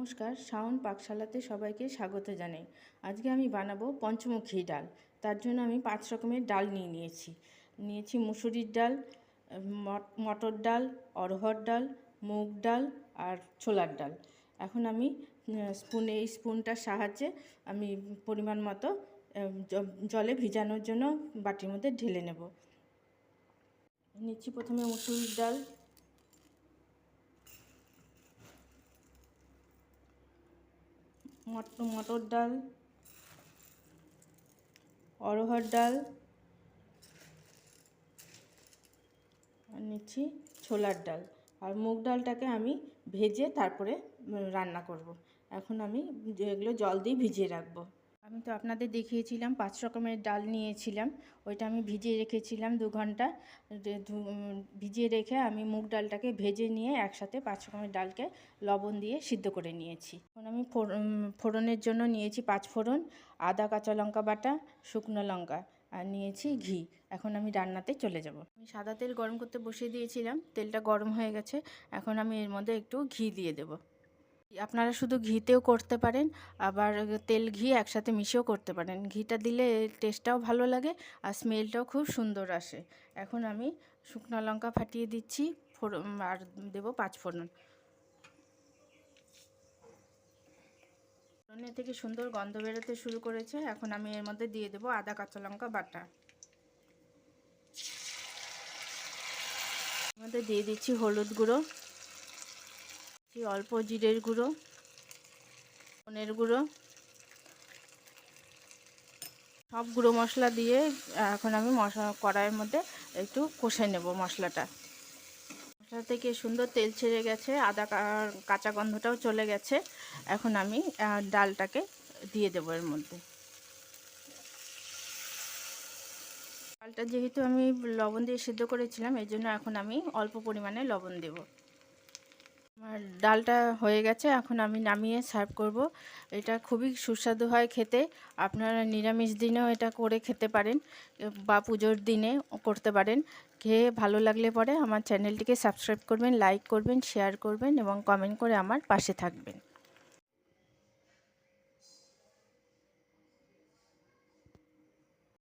নমস্কার, শাওন পাকশালাতে সবাইকে স্বাগত জানাই। আজকে আমি বানাবো পঞ্চমুখী ডাল। তার জন্য আমি পাঁচ রকমের ডাল নিয়ে নিয়েছি। নিয়েছি মুসুরির ডাল, মট- মটর ডাল অরহর ডাল, মুগ ডাল আর ছোলার ডাল। এখন আমি স্পুনে, এই স্পুনটার সাহায্যে আমি পরিমাণ মতো জলে ভিজানোর জন্য বাটির মধ্যে ঢেলে নেব। নিচ্ছি প্রথমে মুসুরির ডাল। মটর ডাল অরহর ডাল, আর নিচ্ছি ছোলার ডাল আর মুগ ডালটাকে আমি ভেজে তারপরে রান্না করব। এখন আমি এগুলো জল দিয়ে ভিজিয়ে রাখব আমি তো আপনাদের দেখিয়েছিলাম, পাঁচ রকমের ডাল নিয়েছিলাম। ওইটা আমি ভিজিয়ে রেখেছিলাম দু ঘণ্টা। ভিজিয়ে রেখে আমি মুগ ডালটাকে ভেজে নিয়ে একসাথে পাঁচ রকমের ডালকে লবণ দিয়ে সিদ্ধ করে নিয়েছি। এখন আমি ফোড়- ফোড়নের জন্য নিয়েছি পাঁচ ফোড়ন, আদা, কাঁচা লঙ্কা বাটা, শুকনো লঙ্কা, আর নিয়েছি ঘি। এখন আমি রান্নাতে চলে যাব। আমি সাদা তেল গরম করতে বসিয়ে দিয়েছিলাম, তেলটা গরম হয়ে গেছে। এখন আমি এর মধ্যে একটু ঘি দিয়ে দেব। আপনারা শুধু ঘিতেও করতে পারেন, আবার তেল ঘি একসাথে মিশিয়েও করতে পারেন। ঘিটা দিলে টেস্টটাও ভালো লাগে আর স্মেলটাও খুব সুন্দর আসে। এখন আমি শুকনো লঙ্কা ফাটিয়ে দিচ্ছি ফোড়ন আর দেব পাঁচ ফোড়ন। ফোড়নের থেকে সুন্দর গন্ধ বেরোতে শুরু করেছে। এখন আমি এর মধ্যে দিয়ে দেবো আদা, কাঁচা লঙ্কা বাটা। এর মধ্যে দিয়ে দিচ্ছি হলুদ গুঁড়ো। দিচ্ছি অল্প জিরের গুঁড়ো, ধনের গুঁড়ো, সব গুঁড়ো মশলা দিয়ে এখন আমি মশলা কড়াইয়ের মধ্যে একটু কষে নেব মশলাটা। মশলা থেকে সুন্দর তেল ছেড়ে গেছে, আদা কাঁচা গন্ধটাও চলে গেছে। এখন আমি ডালটাকে দিয়ে দেবো এর মধ্যে। ডালটা যেহেতু আমি লবণ দিয়ে সিদ্ধ করেছিলাম এই জন্য এখন আমি অল্প পরিমাণে লবণ দেব। আমার ডালটা হয়ে গেছে, এখন আমি নামিয়ে সার্ভ করব। এটা খুবই সুস্বাদু হয় খেতে। আপনারা নিরামিষ দিনেও এটা করে খেতে পারেন বা পুজোর দিনে করতে পারেন। খেয়ে ভালো লাগলে পরে আমার চ্যানেলটিকে সাবস্ক্রাইব করবেন, লাইক করবেন, শেয়ার করবেন এবং কমেন্ট করে আমার পাশে থাকবেন।